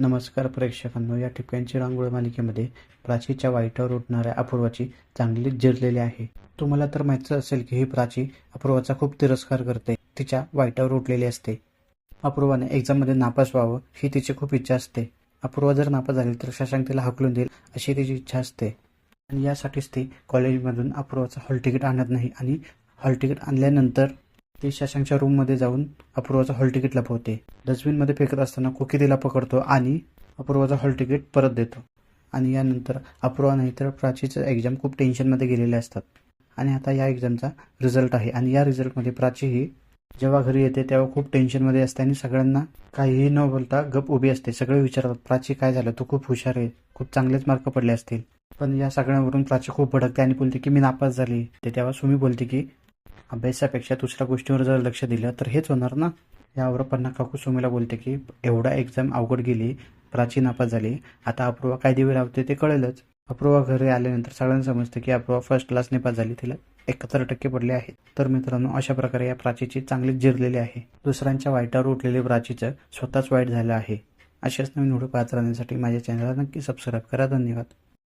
नमस्कार प्रेक्षकांनो या ठिकाणची रांगोळी मालिकेमध्ये प्राचीच्या वाईटावर उठणाऱ्या अपूर्वाची चांगलीच जिरलेली आहे. तुम्हाला तर माहितच असेल की ही प्राची अपूर्वाचा खूप तिरस्कार करते. तिच्या वाईटावर उठलेली असते. अपूर्वाने एक्झाममध्ये नापास व्हावं ही तिची खूप इच्छा असते. अपूर्वा जर नापास झाली तर शशांक तिला हकलून देईल अशी तिची इच्छा असते. आणि यासाठीच ती कॉलेजमधून अपूर्वाचं हॉल तिकीट आणत नाही आणि हॉल तिकीट आणल्यानंतर ती शशांकच्या रूममध्ये जाऊन अपूर्वाचं हॉल तिकीट लपवते. डस्टबिनमध्ये फेकत असताना कुकी तिला पकडतो आणि अपूर्वाचं हॉल तिकीट परत देतो. आणि यानंतर अपूर्वा नाही तर प्राचीचं एक्झाम खूप टेन्शनमध्ये गेलेले असतात. आणि आता या एक्झामचा रिझल्ट आहे. आणि या रिझल्टमध्ये प्राची ही जेव्हा घरी येते तेव्हा खूप टेन्शनमध्ये असते आणि सगळ्यांना काहीही न बोलता गप उभी असते. सगळे विचारतात प्राची काय झालं? तू खूप हुशार आहे. खूप चांगलेच मार्क पडले असतील. पण या सगळ्यांवरून प्राची खूप भडकते आणि बोलते की मी नापास झाली. ते तेव्हा सुमी बोलते की अभ्यासापेक्षा दुसऱ्या गोष्टीवर जर लक्ष दिलं तर हेच होणार ना? यावर पन्ना काकू सुमीला बोलते की एवढा एक्झाम अवघड गेली प्राची नापास झाली. आता अपूर्वा काय दिवे लावते ते कळेलच. अपूर्वा घरी आल्यानंतर सगळ्यांना समजतं की अपूर्वा फर्स्ट क्लास नेपास झाली तिला एकाहत्तर टक्के पडले आहेत. तर मित्रांनो अशा प्रकारे या प्राचीची चांगलीच जिरलेली आहे. दुसऱ्यांच्या वाईटावर उठलेले प्राचीचं स्वतःच वाईट झालं आहे. अशाच नवीन व्हिडिओ पाहत राहण्यासाठी माझ्या चॅनलला नक्की सबस्क्राईब करा. धन्यवाद.